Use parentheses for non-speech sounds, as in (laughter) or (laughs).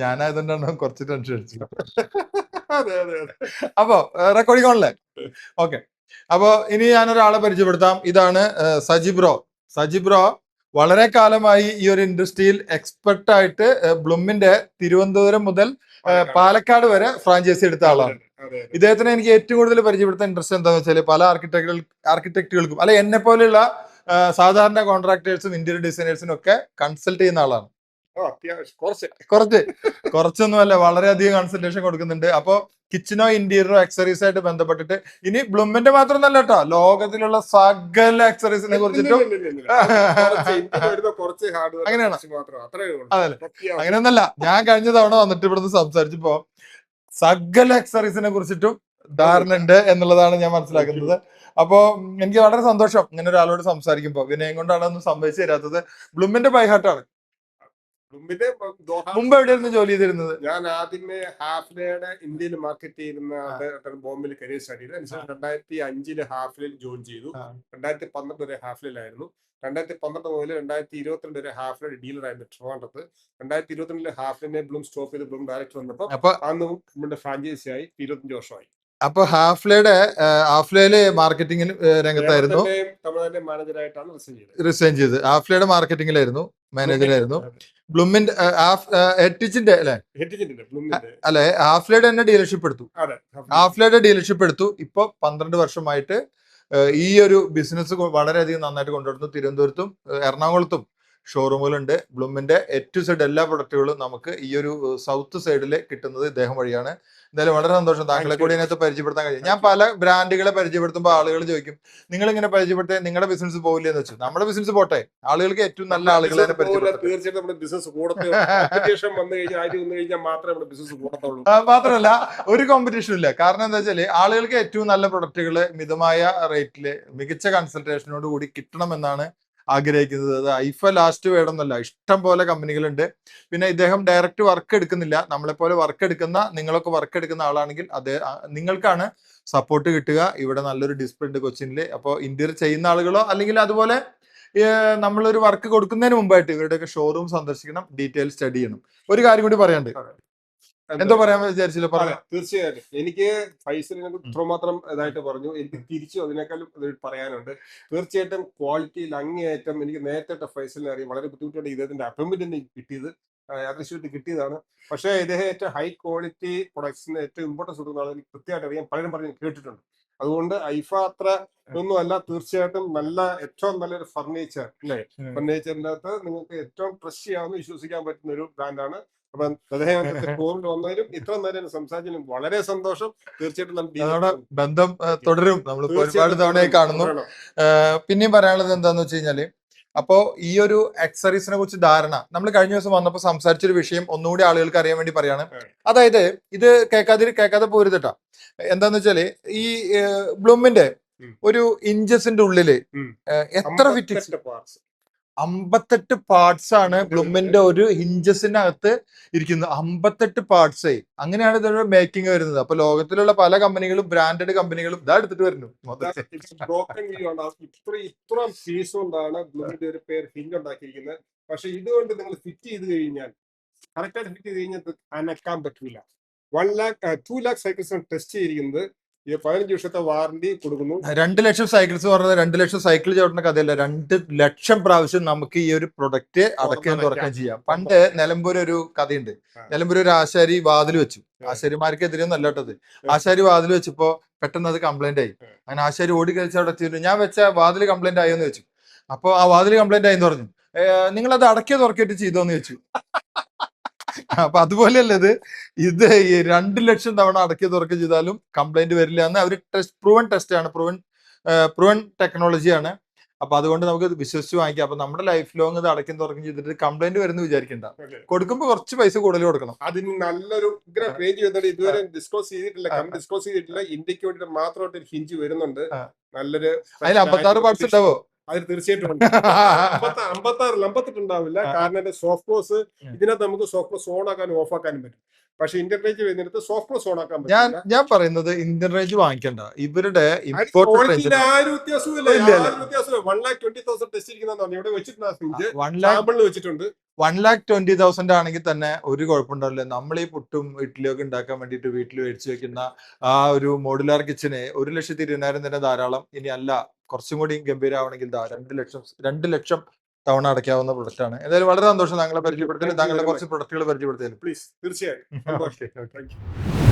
ഞാനായതുകൊണ്ടാണ് കുറച്ച് ടെൻഷൻ അടിച്ചത്. അതെ അതെ അതെ. അപ്പോ റെക്കോർഡിംഗ് ഓൺലൈൻ ഓക്കെ. അപ്പോ ഇനി ഞാൻ ഒരാളെ പരിചയപ്പെടുത്താം. ഇതാണ് സജി ബ്രോ. സജി ബ്രോ വളരെ കാലമായി ഈ ഒരു ഇൻഡസ്ട്രിയിൽ എക്സ്പെർട്ട് ആയിട്ട് ബ്ലൂമിന്റെ തിരുവനന്തപുരം മുതൽ പാലക്കാട്. വരെ ഫ്രാഞ്ചൈസി എടുത്ത ആളാണ്. ഇദ്ദേഹത്തിന് എനിക്ക് ഏറ്റവും കൂടുതൽ പരിചയപ്പെടുത്താൻ ഇൻട്രസ്റ്റ് എന്താണെന്ന് വെച്ചാൽ പല ആർക്കിടെക്ടുകൾ ആർക്കിടെക്റ്റുകൾക്കും അല്ലെ എന്നെ പോലെയുള്ള സാധാരണ കോൺട്രാക്ടേഴ്സും ഇന്റീരിയർ ഡിസൈനേഴ്സിനും ഒക്കെ കൺസൾട്ട് ചെയ്യുന്ന ആളാണ്. കുറച്ച്. കുറച്ച്. കുറച്ചൊന്നുമല്ല വളരെയധികം കൺസൾട്ടേഷൻ കൊടുക്കുന്നുണ്ട്. അപ്പോ കിച്ചനോ ഇന്റീരിയറോ അക്സറീസ് ആയിട്ട് ബന്ധപ്പെട്ടിട്ട് ഇനി ബ്ലുമിന്റെ നല്ല കേട്ടോ ലോകത്തിലുള്ള സകല അക്സറീസിനെ കുറിച്ചിട്ടും അങ്ങനെയാണ്? മാത്രം. അതല്ലേ. അങ്ങനെയൊന്നല്ല. ഞാൻ കഴിഞ്ഞ തവണ വന്നിട്ട് ഇവിടുന്ന് സംസാരിച്ചപ്പോ സകല അക്സറീസിനെ കുറിച്ചിട്ടും ധാരണ ഉണ്ട് എന്നുള്ളതാണ് ഞാൻ മനസ്സിലാക്കുന്നത്. അപ്പോ എനിക്ക് വളരെ സന്തോഷം ഇങ്ങനെ ഒരാളോട് സംസാരിക്കുമ്പോൾ വിനയം കൊണ്ടാണ് ഒന്നും സംഭവിച്ചു തരാത്തത്. ബ്ലൂമിന്റെ ബൈഹാർട്ടാണ് ആണ്. ദോഹ മുമ്പ് എവിടെയായിരുന്നു ജോലി ചെയ്തിരുന്നത്? ഞാൻ ആദ്യമേ ഹാഫ്ലയുടെ ഇന്ത്യയിൽ മാർക്കറ്റ് ചെയ്യുന്ന ബോംബെയിൽ കരിയർ സ്റ്റാർട്ട് ചെയ്തു. അതിനുശേഷം രണ്ടായിരത്തി അഞ്ചിൽ ഹാഫ്ലയിൽ ജോയിൻ ചെയ്തു. രണ്ടായിരത്തി പന്ത്രണ്ട് വരെ ഹാഫ്ലയിലായിരുന്നു രണ്ടായിരത്തി പന്ത്രണ്ട് മുതൽ രണ്ടായിരത്തി ഇരുപത്തിരണ്ട് വരെ ഹാഫ്ലയുടെ ഡീലറായിരുന്നു ട്രിവാൻഡ്രത്ത്. രണ്ടായിരത്തി ഇരുപത്തിരണ്ടിൽ ഹാഫ്ലിനെ ബ്ലൂം സ്റ്റോപ്പ് ചെയ്ത് ബ്ലൂം ഡയറക്ടർ വന്നപ്പോൾ അന്ന് നമ്മുടെ ഫ്രാഞ്ചൈസി ആയി. ഇരുപത്തഞ്ച് വർഷമായി. അപ്പൊ ഹാഫ്ലയുടെ ഹാഫ്ലയിലെ മാർക്കറ്റിംഗ് രംഗത്തായിരുന്നു. റിസൈൻ ചെയ്ത് ഹാഫ്ലയുടെ മാർക്കറ്റിംഗിലായിരുന്നു മാനേജറായിരുന്നു ബ്ലൂമിന്റെ എറ്റിച്ചിന്റെ അല്ലെ? അല്ലെ ഹാഫ്ലയുടെ തന്നെ ഡീലർഷിപ്പ് എടുത്തു ഹാഫ്ലയുടെ. ഡീലർഷിപ്പ് എടുത്തു ഇപ്പൊ പന്ത്രണ്ട് വർഷമായിട്ട് ഈ ഒരു ബിസിനസ് വളരെയധികം നന്നായിട്ട് കൊണ്ടുവരുന്നു. തിരുവനന്തപുരത്തും എറണാകുളത്തും. ഷോറൂമുകളുണ്ട്. ബ്ലൂമിന്റെ എ ടു സെഡ് എല്ലാ പ്രൊഡക്റ്റുകളും നമുക്ക് ഈ ഒരു സൗത്ത് സൈഡിൽ കിട്ടുന്നത് ഇദ്ദേഹം വഴിയാണ്. എന്തായാലും വളരെ സന്തോഷം. താങ്കളെ കൂടി ഇതിനകത്ത് പരിചയപ്പെടുത്താൻ കഴിയും. ഞാൻ പല ബ്രാൻഡുകളെ പരിചയപ്പെടുത്തുമ്പോൾ ആളുകൾ ചോദിക്കും നിങ്ങൾ ഇങ്ങനെ പരിചയപ്പെടുത്തേ നിങ്ങളുടെ ബിസിനസ് പോകില്ലേ എന്ന് വെച്ചു. നമ്മുടെ ബിസിനസ് പോട്ടെ. ആളുകൾക്ക് ഏറ്റവും നല്ല ആളുകളെ തീർച്ചയായിട്ടും നമ്മുടെ ബിസിനസ് കൂടത്തെ കോമ്പറ്റീഷൻ വന്നു കഴിഞ്ഞാൽ ആര് വന്നു കഴിഞ്ഞാൽ മാത്രമേ നമ്മുടെ ബിസിനസ് കൂടത്തുള്ളൂ. മാത്രമല്ല ഒരു കോമ്പറ്റീഷൻ ഇല്ല. കാരണം എന്താ വെച്ചാൽ ആളുകൾക്ക് ഏറ്റവും നല്ല പ്രൊഡക്റ്റുകൾ മിതമായ റേറ്റിൽ മികച്ച കൺസൾട്ടേഷനോട് കൂടി കിട്ടണമെന്നാണ് ആഗ്രഹിക്കുന്നത്. ഐഫ ലാസ്റ്റ് വേണമെന്നല്ല. ഇഷ്ടം പോലെ കമ്പനികളുണ്ട്. പിന്നെ ഇദ്ദേഹം ഡയറക്റ്റ് വർക്ക് എടുക്കുന്നില്ല. നമ്മളെപ്പോലെ വർക്ക് എടുക്കുന്ന നിങ്ങളൊക്കെ വർക്ക് എടുക്കുന്ന ആളാണെങ്കിൽ അത് നിങ്ങൾക്കാണ് സപ്പോർട്ട് കിട്ടുക. ഇവിടെ നല്ലൊരു ഡിസ്പ്ലേ ഉണ്ട് കൊച്ചിനിൽ അപ്പോൾ ഇന്ത്യയിൽ ചെയ്യുന്ന ആളുകളോ അല്ലെങ്കിൽ അതുപോലെ നമ്മളൊരു വർക്ക് കൊടുക്കുന്നതിന് മുമ്പായിട്ട് ഇവരുടെയൊക്കെ ഷോറൂം സന്ദർശിക്കണം ഡീറ്റെയിൽ സ്റ്റഡി ചെയ്യണം. ഒരു കാര്യം കൂടി പറയാണ്ട് എന്തോ പറയാൻ വിചാരിച്ചില്ല? പറയാം തീർച്ചയായിട്ടും. എനിക്ക് ഫൈസലിനെ ഇത്രമാത്രം ഇതായിട്ട് പറഞ്ഞു. എനിക്ക് തിരിച്ചു അതിനേക്കാളും പറയാനുണ്ട്. തീർച്ചയായിട്ടും ക്വാളിറ്റിയിൽ അങ്ങേയറ്റം എനിക്ക് നേരത്തെ ഫൈസലിനെ അറിയാം വളരെ ബുദ്ധിമുട്ടാണ് ഇദ്ദേഹത്തിന്റെ അപ്പോയിന്റ്മെന്റ് എനിക്ക് കിട്ടിയത്. യാദൃശ്യമായിട്ട് കിട്ടിയതാണ്. പക്ഷേ ഇദ്ദേഹം ഏറ്റവും ഹൈ ക്വാളിറ്റി പ്രൊഡക്ട്സിന് ഏറ്റവും ഇമ്പോർട്ടൻസ് കൊടുക്കുന്ന ആളെ എനിക്ക് കൃത്യമായിട്ട് അറിയാം പലരും പറഞ്ഞു കേട്ടിട്ടുണ്ട്. അതുകൊണ്ട് ഐഫ അത്ര ഒന്നും അല്ല തീർച്ചയായിട്ടും നല്ല ഏറ്റവും നല്ലൊരു ഫർണിച്ചർ അല്ലേ? ഫർണിച്ചറിന്റെ ഫർണിച്ചറിന്റെ അകത്ത് നിങ്ങൾക്ക് ഏറ്റവും ട്രസ്റ്റ് ചെയ്യാമെന്ന് വിശ്വസിക്കാൻ പറ്റുന്ന ഒരു ബ്രാൻഡാണ് അപ്പം അദ്ദേഹം (laughs) ഫോണിൽ വന്നതിലും ഇത്ര നേരം സംസാരിച്ചതിലും വളരെ സന്തോഷം. തീർച്ചയായിട്ടും ബന്ധം തുടരും. നമ്മൾ ഒരുപാട് തവണ കാണുന്നു. പിന്നെയും പറയാനുള്ളത് എന്താന്ന് വെച്ച് കഴിഞ്ഞാൽ അപ്പോ ഈ ഒരു അക്സറീസിനെ കുറിച്ച് ധാരണ. നമ്മൾ കഴിഞ്ഞ ദിവസം വന്നപ്പോൾ സംസാരിച്ചൊരു വിഷയം ഒന്നുകൂടി ആളുകൾക്ക് അറിയാൻ വേണ്ടി പറയാണ്. അതായത് ഇത് കേൾക്കാതെ കേൾക്കാതെ പോരുതട്ടാ. എന്താന്ന് വെച്ചാൽ ഈ ബ്ലൂമിന്റെ ഒരു ഇഞ്ചസിന്റെ ഉള്ളിൽ എത്ര ഫിറ്റിക്സ് അമ്പത്തെട്ട് പാർട്സ് ആണ് ബ്ലൂമിന്റെ ഒരു ഹിഞ്ചസിനകത്ത് ഇരിക്കുന്നത്. അമ്പത്തെട്ട് പാർട്സ് അങ്ങനെയാണ് ഇതിന്റെ മേക്കിംഗ് വരുന്നത്. അപ്പൊ ലോകത്തിലുള്ള പല കമ്പനികളും ബ്രാൻഡഡ് കമ്പനികളും ഇതാ എടുത്തിട്ട് വരുന്നു ഇത്ര ഇത്ര ഒരു ഹിഞ്ച് ഉണ്ടാക്കിയിരിക്കുന്നത്. പക്ഷെ ഇതുകൊണ്ട് നിങ്ങൾ ഫിറ്റ് ചെയ്ത് കഴിഞ്ഞാൽ കറക്റ്റായിട്ട് ഫിറ്റ് ചെയ്ത് കഴിഞ്ഞാൽ അനക്കാൻ പറ്റില്ല one lakh two lakh cycles test ചെയ്തിരിക്കുന്നത്. പതിനഞ്ച് വർഷത്തെ വാറണ്ടി കൊടുക്കുന്നു. രണ്ട് ലക്ഷം സൈക്കിൾസ് പറഞ്ഞത് രണ്ട് ലക്ഷം സൈക്കിൾ ചവിട്ടുന്ന കഥയല്ല. രണ്ട് ലക്ഷം പ്രാവശ്യം നമുക്ക് ഈ ഒരു പ്രൊഡക്റ്റ് അടക്കാൻ തുറക്കാൻ ചെയ്യാം. പണ്ട് നിലമ്പൂർ ഒരു കഥയുണ്ട്. നിലമ്പൂർ ഒരു ആശാരി വാതിൽ വെച്ചു. ആശാരിമാർക്കെതിരെ ഒന്നും അല്ലാട്ടത് ആശാരി വാതിൽ വെച്ചപ്പോ പെട്ടെന്ന് അത് കംപ്ലൈന്റ് ആയി. അങ്ങനെ ആശാരി ഓടി കഴിച്ച് അവിടെ എത്തിയിരുന്നു. ഞാൻ വെച്ച വാതിൽ കംപ്ലൈന്റ് ആയോ എന്ന് വെച്ചു അപ്പൊ ആ വാതിൽ കംപ്ലൈന്റ് ആയെന്ന് പറഞ്ഞു. നിങ്ങൾ അത് അടക്കിയ തുറക്കിയിട്ട് ചെയ്തോന്ന് ചോദിച്ചു. അപ്പൊ അതുപോലെയല്ല ഇത്? ഇത് രണ്ട് ലക്ഷം തവണ അടക്കി തുറക്കുക ചെയ്താലും കംപ്ലൈന്റ് വരില്ല എന്ന് അവർ ടെസ്റ്റ് പ്രൂവൻ ടെസ്റ്റാണ് ആണ്. പ്രൂവൻ പ്രൂവൻ ടെക്നോളജിയാണ് അപ്പൊ അതുകൊണ്ട് നമുക്ക് വിശ്വസിച്ച് വാങ്ങിക്കാം. അപ്പൊ നമ്മുടെ ലൈഫ് ലോങ് ഇത് അടക്കം തുറക്കും ചെയ്തിട്ട് കംപ്ലൈന്റ് വരുന്നു വിചാരിക്കണ്ട. കൊടുക്കുമ്പോ കുറച്ച് പൈസ കൂടുതൽ കൊടുക്കണം. അതിന് നല്ലൊരു ഇതുവരെ ഡിസ്ക്ലോസ് ചെയ്തിട്ടില്ല. ഡിസ്ക്ലോസ് ചെയ്തിട്ടില്ല. ഇന്ത്യയ്ക്ക് വേണ്ടിയിട്ട് മാത്രമായിട്ട് ഹിഞ്ച് വരുന്നുണ്ട്. നല്ലൊരു അതിൽ അമ്പത്താറ് പാർട്സ് ഉണ്ടാവോ? അതിൽ തീർച്ചയായിട്ടും അമ്പത്തി ആറിൽ അമ്പത്തെട്ട് ഉണ്ടാവില്ല. കാരണം എന്റെ സോഫ്റ്റ് ക്ലോസ് ഇതിനകത്ത് നമുക്ക് സോഫ്റ്റ് ക്ലോസ് ഓൺ ആക്കാനും ഓഫ് ആക്കാനും പറ്റും. പക്ഷെ ഇന്റർനെറ്റ് വരുന്നിടത്ത് സോഫ്റ്റ് ക്ലോസ് ഓൺ ആക്കാൻ ഞാൻ ഞാൻ പറയുന്നത് ഇന്റർനെറ്റ് വാങ്ങിക്കണ്ട. ഇവരുടെ വെച്ചിട്ടുണ്ട് വൺ ലാക്ക് ട്വന്റി തൗസൻഡ് ആണെങ്കിൽ തന്നെ ഒരു കുഴപ്പമുണ്ടാവില്ല. നമ്മൾ ഈ പുട്ടും ഇഡ്ഡലിയൊക്കെ ഉണ്ടാക്കാൻ വേണ്ടിയിട്ട് വീട്ടിൽ മേടിച്ചു വെക്കുന്ന ആ ഒരു മോഡുലാർ കിച്ചന് ഒരു ലക്ഷത്തി ഇരുപതിനായിരം തന്നെ ധാരാളം ഇനി അല്ല കുറച്ചും കൂടി ഗംഭീരമാവണമെങ്കിൽ ദാ രണ്ട് ലക്ഷം രണ്ട് ലക്ഷം തവണ അടയ്ക്കാവുന്ന പ്രൊഡക്റ്റ് ആണ്. എന്തായാലും വളരെ സന്തോഷം. താങ്കളെ പരിചയപ്പെടുത്തലും താങ്കളുടെ കുറച്ച് പ്രൊഡക്റ്റുകൾ പരിചയപ്പെടുത്തിയാലും പ്ലീസ് തീർച്ചയായും. (laughs)